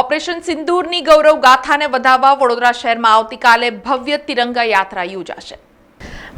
Operation સિંદૂરની ગૌરવ ગાથાને વધાવવા વડોદરા શહેરમાં આવતીકાલે ભવ્ય તિરંગા યાત્રા યોજાશે.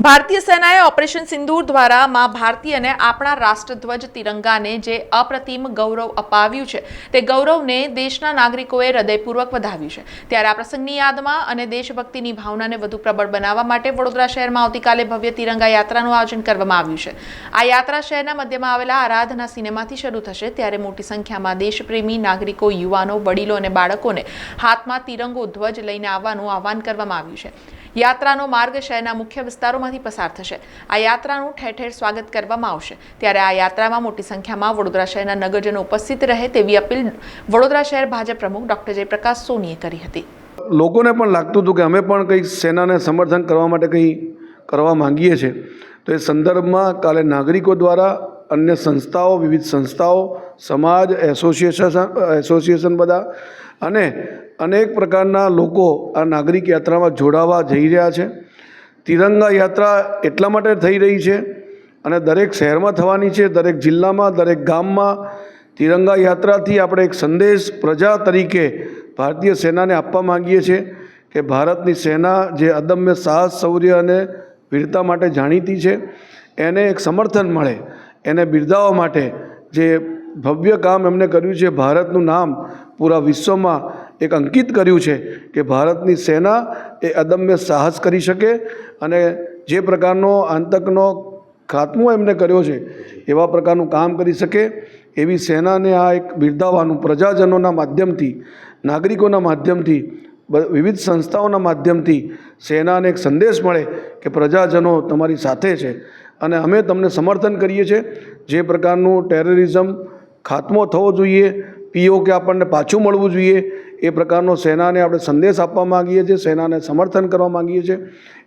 ભારતીય સેનાએ ઓપરેશન સિંદૂર દ્વારા માં ભારતી અને આપણા રાષ્ટ્રધ્વજ તિરંગાને જે અપ્રતિમ ગૌરવ અપાવ્યું છે, તે ગૌરવને દેશના નાગરિકોએ હૃદયપૂર્વક વધાવ્યું છે. ત્યારે આ પ્રસંગની યાદમાં અને દેશભક્તિની ભાવનાને વધુ પ્રબળ બનાવવા માટે વડોદરા શહેરમાં આવતીકાલે ભવ્ય તિરંગા યાત્રાનું આયોજન કરવામાં આવ્યું છે. આ યાત્રા શહેરના મધ્યમાં આવેલા આરાધના સિનેમાથી શરૂ થશે, ત્યારે મોટી સંખ્યામાં દેશપ્રેમી નાગરિકો, યુવાનો, વડીલો અને બાળકોને હાથમાં તિરંગો ધ્વજ લઈને આવવાનું આહવાન કરવામાં આવ્યું છે. યાત્રાનો માર્ગ શહેરના મુખ્ય વિસ્તારોમાંથી પસાર થશે. આ યાત્રાનું ઠેર ઠેર સ્વાગત કરવામાં આવશે. ત્યારે આ યાત્રામાં મોટી સંખ્યામાં વડોદરા શહેરના નગરજનો ઉપસ્થિત રહે તેવી અપીલ વડોદરા શહેર ભાજપ પ્રમુખ ડોક્ટર જયપ્રકાશ સોનીએ કરી હતી. લોકોને પણ લાગતું હતું કે અમે પણ કંઈક સેનાને સમર્થન કરવા માટે કંઈ કરવા માંગીએ છીએ. તો એ સંદર્ભમાં કાલે નાગરિકો દ્વારા અન્ય સંસ્થાઓ, વિવિધ સંસ્થાઓ, સમાજ, એસોસિએશન એસોસિએશન બધા અને અનેક પ્રકારના લોકો આ નાગરિક યાત્રામાં જોડાવા જઈ રહ્યા છે. તિરંગા યાત્રા એટલા માટે થઈ રહી છે અને દરેક શહેરમાં થવાની છે, દરેક જિલ્લામાં, દરેક ગામમાં તિરંગા યાત્રાથી આપણે એક સંદેશ પ્રજા તરીકે ભારતીય સેનાને આપવા માંગીએ છીએ કે ભારતની સેના જે અદમ્ય સાહસ, શૌર્ય અને વીરતા માટે જાણીતી છે, એને એક સમર્થન મળે, એને બિરદાવવા માટે જે ભવ્ય કામ એમણે કર્યું છે, ભારતનું નામ પૂરા વિશ્વમાં એક અંકિત કર્યું છે કે ભારતની સેના એ અદમ્ય સાહસ કરી શકે અને જે પ્રકારનો આતંકનો ખાત્મો એમને કર્યો છે, એવા પ્રકારનું કામ કરી શકે એવી સેનાને આ એક બિરદાવવાનું પ્રજાજનોના માધ્યમથી, નાગરિકોના માધ્યમથી વિવિધ સંસ્થાઓના માધ્યમથી સેનાને એક સંદેશ મળે કે પ્રજાજનો તમારી સાથે છે. અને અમે તમને સમર્થન કરીએ છીએ જે પ્રકારનું ટેરરિઝમ ખાત્મો થવો જોઈએ, પીઓ કે આપણને પાછું મળવું જોઈએ એ પ્રકારનો સેનાને આપણે સંદેશ આપવા માગીએ છીએ, સેનાને સમર્થન કરવા માગીએ છીએ.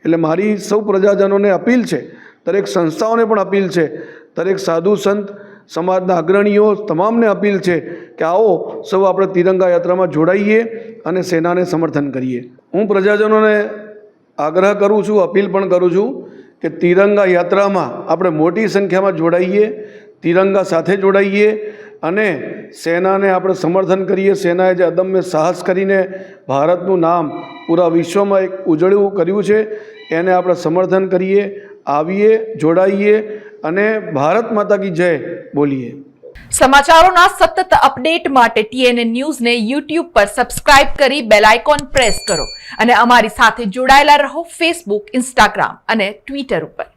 એટલે મારી સૌ પ્રજાજનોને અપીલ છે, દરેક સંસ્થાઓને પણ અપીલ છે, દરેક સાધુ સંત, સમાજના અગ્રણીઓ તમામને અપીલ છે કે આવો સૌ આપણે તિરંગા યાત્રામાં જોડાઈએ અને સેનાને સમર્થન કરીએ. હું પ્રજાજનોને આગ્રહ કરું છું, અપીલ પણ કરું છું કે તિરંગા યાત્રામાં આપણે મોટી સંખ્યામાં જોડાઈએ, તિરંગા સાથે જોડાઈએ અને સેનાને આપણે સમર્થન કરીએ, સેનાએ જે અદમ્ય સાહસ કરીને ભારતનું નામ પૂરા વિશ્વમાં એક ઉજળવું કર્યું છે, એને આપણે સમર્થન કરીએ, આવીએ, જોડાઈએ અને ભારત માતા કી જય બોલીએ. સમાચારોના સતત અપડેટ માટે ટીએનએ ન્યૂઝને યુટ્યુબ પર સબસ્ક્રાઇબ કરી બેલ આઇકોન પ્રેસ કરો અને અમારી સાથે જોડાયેલા રહો ફેસબુક ઇન્સ્ટાગ્રામ અને ટ્વિટર ઉપર.